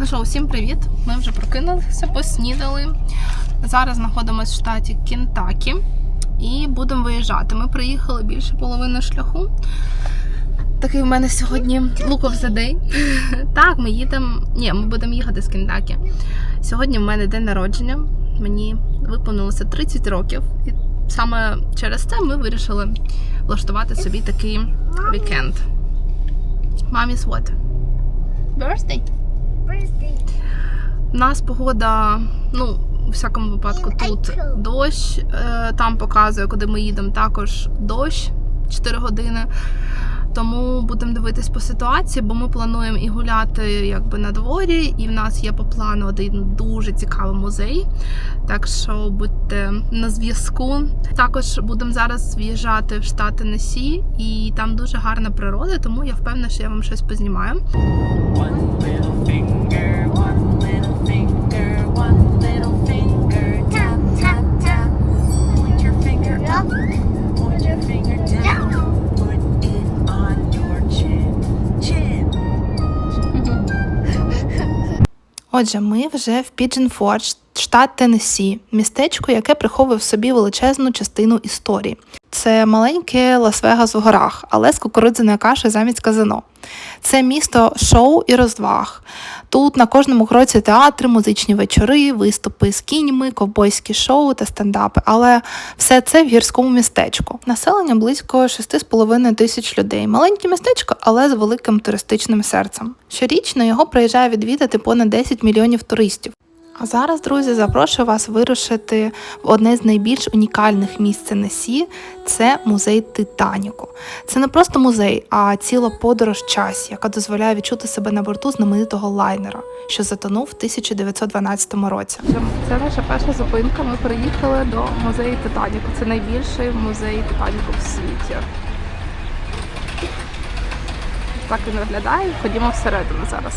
Ну що, усім привіт! Ми вже прокинулися, поснідали. Зараз знаходимося в штаті Кентакі і будемо виїжджати. Ми приїхали більше половини шляху. Такий в мене сьогодні of the day. Так, ми їдемо. Ні, ми будемо їхати з Кентакі. Сьогодні в мене день народження. Мені виповнилося 30 років. І саме через це ми вирішили влаштувати собі такий вікенд. Mommy's what? Birthday? У нас погода, ну, у всякому випадку, тут дощ. Е, Там показує, куди ми їдемо, також дощ 4 години. Тому будемо дивитись по ситуації, бо ми плануємо і гуляти якби на дворі, і в нас є по плану один дуже цікавий музей. Так що будьте на зв'язку. Також будемо зараз в'їжджати в штат Теннессі, і там дуже гарна природа, тому я впевнена, що я вам щось познімаю. One Отже, ми вже в Forge, штат Теннессі, містечко, яке приховує в собі величезну частину історії. Це маленьке Лас-Вегас в горах, але з кукурудзяною кашею замість казино. Це місто шоу і розваг. Тут на кожному кроці театри, музичні вечори, виступи з кіньми, ковбойські шоу та стендапи. Але все це в гірському містечку. Населення близько 6,5 тисяч людей. Маленьке містечко, але з великим туристичним серцем. Щорічно його приїжджає відвідати понад 10 мільйонів туристів. А зараз, друзі, запрошую вас вирушити в одне з найбільш унікальних місць Теннессі – це музей Титаніку. Це не просто музей, а ціла подорож в часі, яка дозволяє відчути себе на борту знаменитого лайнера, що затонув в 1912 році. Це наша перша зупинка. Ми приїхали до музею Титаніку. Це найбільший музей Титаніку в світі. Так він виглядає. Ходімо всередину зараз.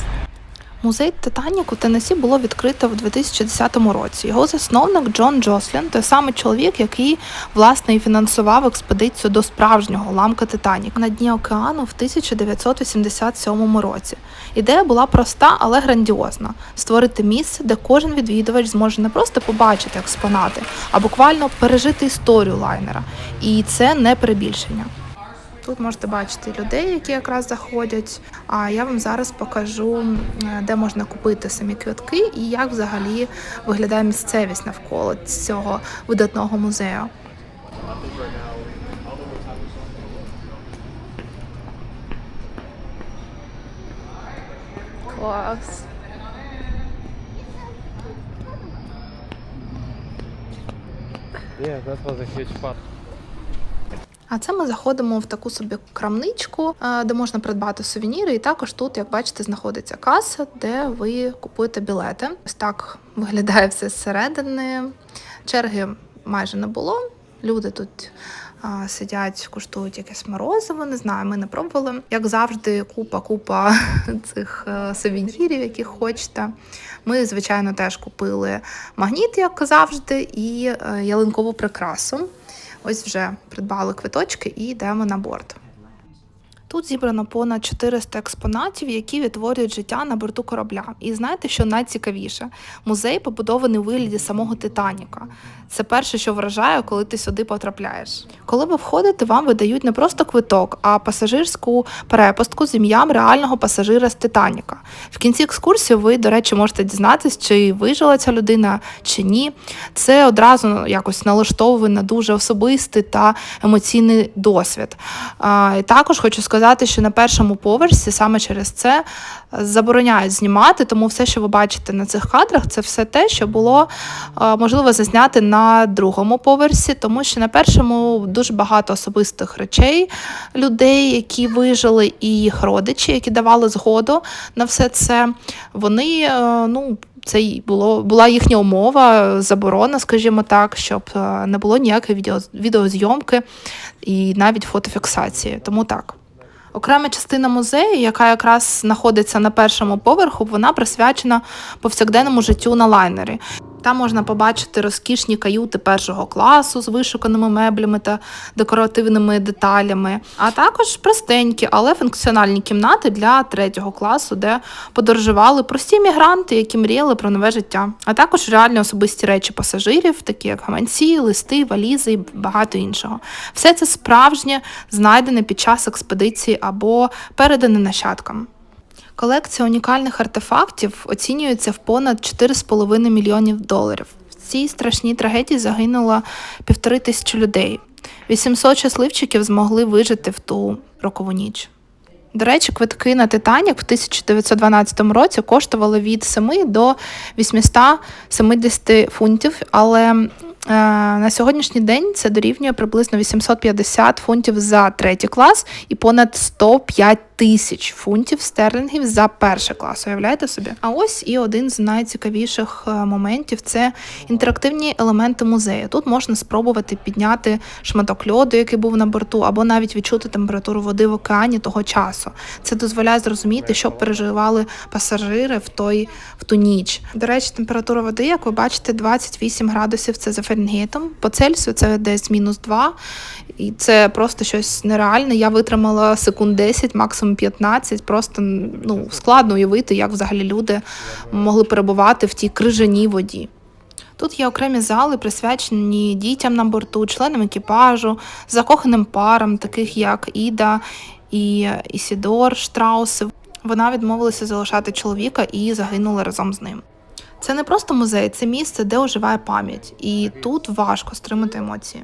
Музей Титаніку в Теннессі було відкрито в 2010 році. Його засновник Джон Джослін, той самий чоловік, який власне і фінансував експедицію до справжнього ламка Титанік на дні океану в 1987 році. Ідея була проста, але грандіозна: створити місце, де кожен відвідувач зможе не просто побачити експонати, а буквально пережити історію лайнера. І це не перебільшення. Тут можете бачити людей, які якраз заходять. А я вам зараз покажу, де можна купити самі квитки і як взагалі виглядає місцевість навколо цього видатного музею. Клас. Yeah, that was a huge part. А це ми заходимо в таку собі крамничку, е, де можна придбати сувеніри. І також тут, як бачите, знаходиться каса, де ви купуєте білети. Ось так виглядає все зсередини. Черги майже не було. Люди тут сидять, куштують якесь морозиво. Не знаю, ми не пробували. Як завжди, купа, купа цих е, сувенірів, яких хочете. Ми, звичайно, теж купили магніт, як завжди, і е, ялинкову прикрасу. Ось вже придбали квиточки і йдемо на борт. Тут зібрано понад 400 експонатів, які відтворюють життя на борту корабля. І знаєте, що найцікавіше? Музей побудований у вигляді самого Титаніка. Це перше, що вражає, коли ти сюди потрапляєш. Коли ви входите, вам видають не просто квиток, а пасажирську перепустку з ім'ям реального пасажира з Титаніка. В кінці екскурсії ви, до речі, можете дізнатись, чи вижила ця людина, чи ні. Це одразу якось налаштовує на дуже особистий та емоційний досвід. А, і також хочу сказати, що на першому поверсі саме через це е, забороняють знімати, тому все, що ви бачите на цих кадрах, це все те, що було е, можливо зазняти на другому поверсі, тому що на першому дуже багато особистих речей людей, які вижили, і їх родичі, які давали згоду на все це. Вони е, ну. Це було була їхня умова, заборона, скажімо так, щоб не було ніякої відео, відеозйомки і навіть фотофіксації. Тому так. Окрема частина музею, яка якраз знаходиться на першому поверху, вона присвячена повсякденному життю на лайнері. Там можна побачити розкішні каюти першого класу з вишуканими меблями та декоративними деталями, а також простенькі, але функціональні кімнати для третього класу, де подорожували прості мігранти, які мріяли про нове життя, а також реальні особисті речі пасажирів, такі як гаманці, листи, валізи і багато іншого. Все це справжнє, знайдене під час експедиції або передане нащадкам. Колекція унікальних артефактів оцінюється в понад 4,5 мільйонів доларів. В цій страшній трагедії загинуло півтори тисячі людей. 800 щасливчиків змогли вижити в ту рокову ніч. До речі, квитки на Титанік в 1912 році коштували від 7 до 870 фунтів, але на сьогоднішній день це дорівнює приблизно 850 фунтів за третій клас і понад 105 тисяч фунтів стерлінгів за перший клас. Уявляєте собі? А ось і один з найцікавіших е, моментів це інтерактивні елементи музею. Тут можна спробувати підняти шматок льоду, який був на борту, або навіть відчути температуру води в океані того часу. Це дозволяє зрозуміти, що переживали пасажири в той в ту ніч. До речі, температура води, як ви бачите, 28 градусів це за Фаренгейтом. По Цельсію це десь мінус 2. І це просто щось нереальне. Я витримала секунд 10, максимум 15. Просто ну, складно уявити, як взагалі люди могли перебувати в тій крижаній воді. Тут є окремі зали, присвячені дітям на борту, членам екіпажу, закоханим парам, таких як Іда і Ісідор Штрауси. Вона відмовилася залишати чоловіка і загинула разом з ним. Це не просто музей, це місце, де оживає пам'ять, і тут важко стримати емоції.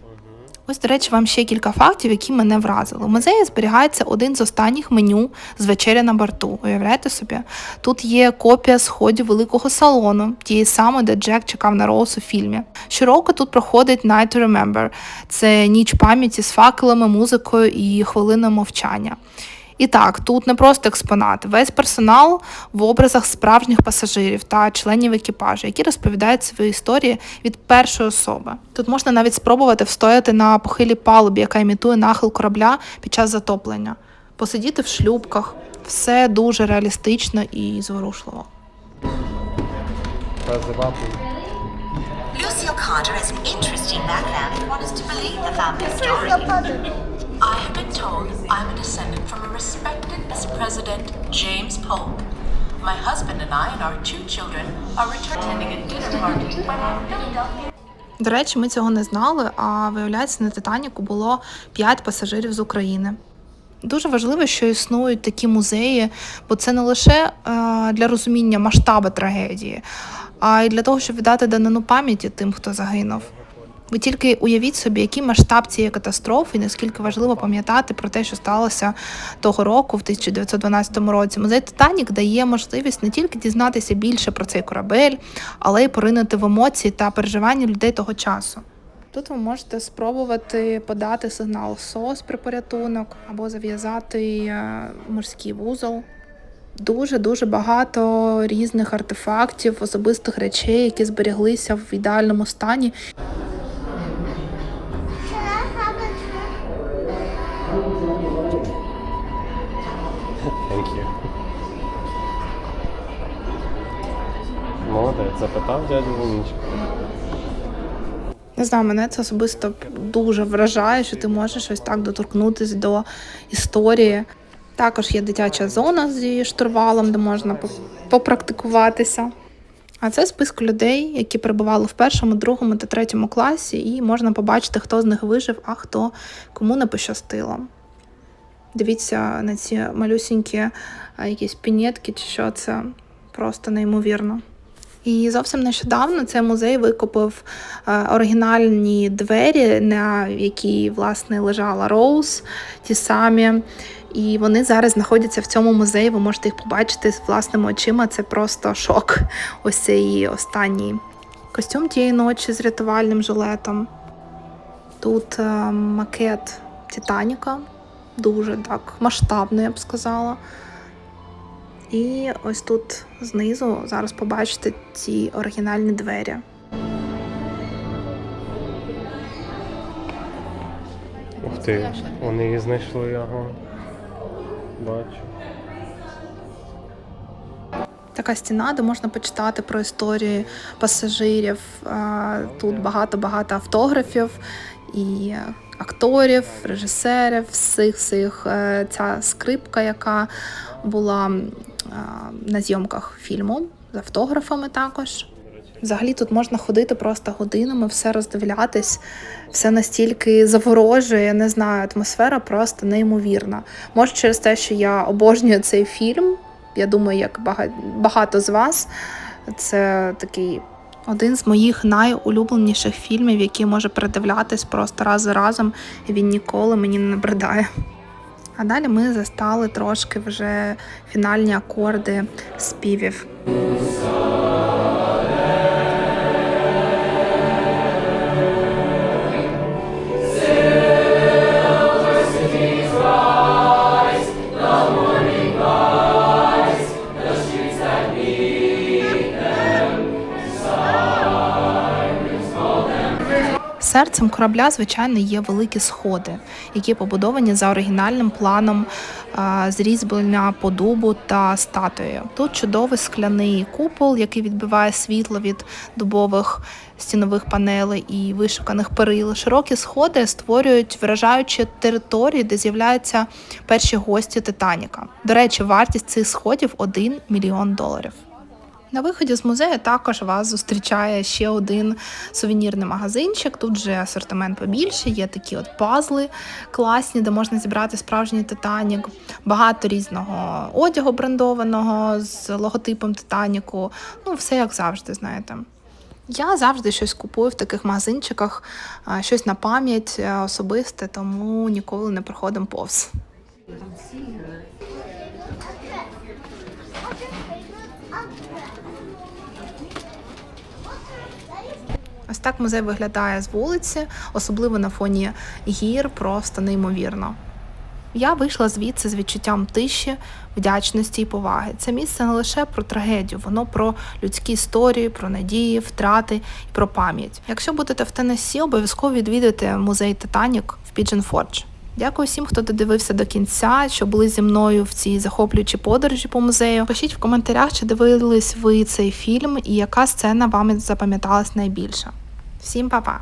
Ось, до речі, вам ще кілька фактів, які мене вразили. У музеї зберігається один з останніх меню з вечеря на борту. Уявляєте собі? Тут є копія сходів великого салону, тієї самої, де Джек чекав на Роуз у фільмі. Щороку тут проходить Night to Remember. Це ніч пам'яті з факелами, музикою і хвилиною мовчання. І так, тут не просто експонат, весь персонал в образах справжніх пасажирів та членів екіпажу, які розповідають свої історії від першої особи. Тут можна навіть спробувати встояти на похилій палубі, яка імітує нахил корабля під час затоплення, посидіти в шлюбках. Все дуже реалістично і зворушливо. Lucille Carter has an interesting background if one is to believe the family story. I have been told I'm a descendant from a respected ex-president, James Polk. My husband and I and our two children are returning a dinner party at Philadelphia. До речі, ми цього не знали, а виявляється, на Титаніку було 5 пасажирів з України. Дуже важливо, що існують такі музеї, бо це не лише е, для розуміння масштабу трагедії, а й для того, щоб віддати данину пам'яті тим, хто загинув. Ви тільки уявіть собі, який масштаб цієї катастрофи, і наскільки важливо пам'ятати про те, що сталося того року, в 1912 році. Музей Титанік дає можливість не тільки дізнатися більше про цей корабель, але й поринути в емоції та переживання людей того часу. Тут ви можете спробувати подати сигнал СОС при порятунок або зав'язати е, морський вузол. Дуже дуже багато різних артефактів, особистих речей, які зберіглися в ідеальному стані. Молодець, запитав дядю Вунічку. Не знаю, мене це особисто дуже вражає, що ти можеш ось так доторкнутися до історії. Також є дитяча зона зі штурвалом, де можна попрактикуватися. А це список людей, які перебували в першому, другому та третьому класі, і можна побачити, хто з них вижив, а хто кому не пощастило. Дивіться на ці малюсінькі якісь пінетки, чи що це просто неймовірно. І зовсім нещодавно цей музей викупив е, оригінальні двері, на якій власне лежала Роуз, ті самі. І вони зараз знаходяться в цьому музеї. Ви можете їх побачити з власними очима. Це просто шок. Ось цей останній костюм тієї ночі з рятувальним жилетом. Тут е, макет Титаніка, дуже так масштабний, я б сказала. І ось тут знизу зараз побачите ці оригінальні двері. Ух ти, вони її знайшли, ага. Бачу. Така стіна, де можна почитати про історії пасажирів. Тут багато-багато автографів і акторів, режисерів, всіх всіх. Е, Ця скрипка, яка була на зйомках фільму з автографами також. Взагалі тут можна ходити просто годинами, все роздивлятись, все настільки заворожує, не знаю, атмосфера просто неймовірна. Може, через те, що я обожнюю цей фільм. Я думаю, як багато з вас, це такий один з моїх найулюбленіших фільмів, який може передивлятись просто раз за разом, і він ніколи мені не набридає. А далі ми застали трошки вже фінальні акорди співів. Серцем корабля, звичайно, є великі сходи, які побудовані за оригінальним планом а, зрізблення по дубу та статуєю. Тут чудовий скляний купол, який відбиває світло від дубових стінових панелей і вишуканих перил. Широкі сходи створюють вражаючі території, де з'являються перші гості Титаніка. До речі, вартість цих сходів 1 мільйон доларів. На виході з музею також вас зустрічає ще один сувенірний магазинчик. Тут же асортимент побільше, є такі от пазли класні, де можна зібрати справжній Титанік, багато різного одягу брендованого з логотипом Титаніку. Ну, все як завжди, знаєте. Я завжди щось купую в таких магазинчиках, щось на пам'ять е, особисте, тому ніколи не проходимо повз. Ось так музей виглядає з вулиці, особливо на фоні гір, просто неймовірно. Я вийшла звідси з відчуттям тиші, вдячності і поваги. Це місце не лише про трагедію, воно про людські історії, про надії, втрати і про пам'ять. Якщо будете в Теннессі, обов'язково відвідуйте музей Титанік в Forge. Дякую всім, хто додивився до кінця, що були зі мною в цій захоплюючій подорожі по музею. Пишіть в коментарях, чи дивились ви цей фільм і яка сцена вам запам'яталась найбільше. Всім па-па!